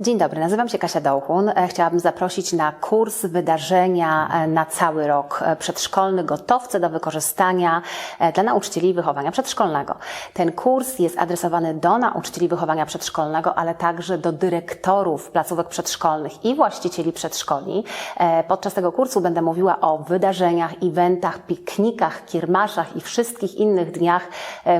Dzień dobry, nazywam się Kasia Dołchun. E, Chciałabym zaprosić na kurs wydarzenia e, na cały rok e, przedszkolny Gotowce do wykorzystania dla nauczycieli wychowania przedszkolnego. Ten kurs jest adresowany do nauczycieli wychowania przedszkolnego, ale także do dyrektorów placówek przedszkolnych i właścicieli przedszkoli. Podczas tego kursu będę mówiła o wydarzeniach, eventach, piknikach, kiermaszach i wszystkich innych dniach,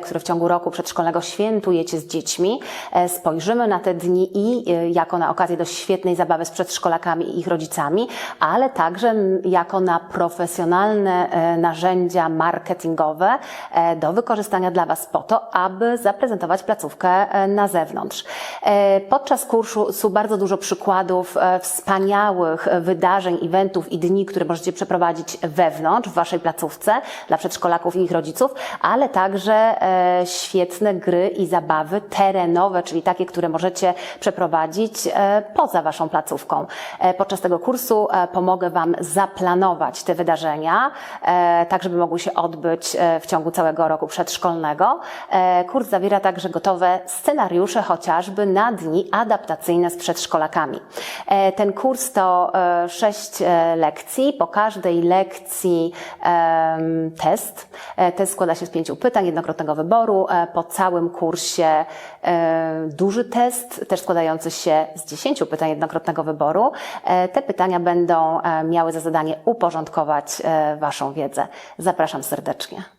które w ciągu roku przedszkolnego świętujecie z dziećmi. Spojrzymy na te dni i e, jako na okazję do świetnej zabawy z przedszkolakami i ich rodzicami, ale także jako na profesjonalne e, narzędzia marketingowe e, do wykorzystania dla Was po to, aby zaprezentować placówkę e, na zewnątrz. Podczas kursu bardzo dużo przykładów wspaniałych wydarzeń, eventów i dni, które możecie przeprowadzić wewnątrz w Waszej placówce dla przedszkolaków i ich rodziców, ale także świetne gry i zabawy terenowe, czyli takie, które możecie przeprowadzić e, poza Waszą placówką. E, Podczas tego kursu e, pomogę Wam zaplanować te wydarzenia, tak żeby mogły się odbyć w ciągu całego roku przedszkolnego. Kurs zawiera także gotowe scenariusze chociażby na dni adaptacyjne z przedszkolakami. Ten kurs to sześć lekcji. Po każdej lekcji test. Test składa się z pięciu pytań, jednokrotnego wyboru. Po całym kursie duży test, też składający się z dziesięciu pytań jednokrotnego wyboru. E, Te pytania będą e, miały za zadanie uporządkować e, Waszą wiedzę. Zapraszam serdecznie.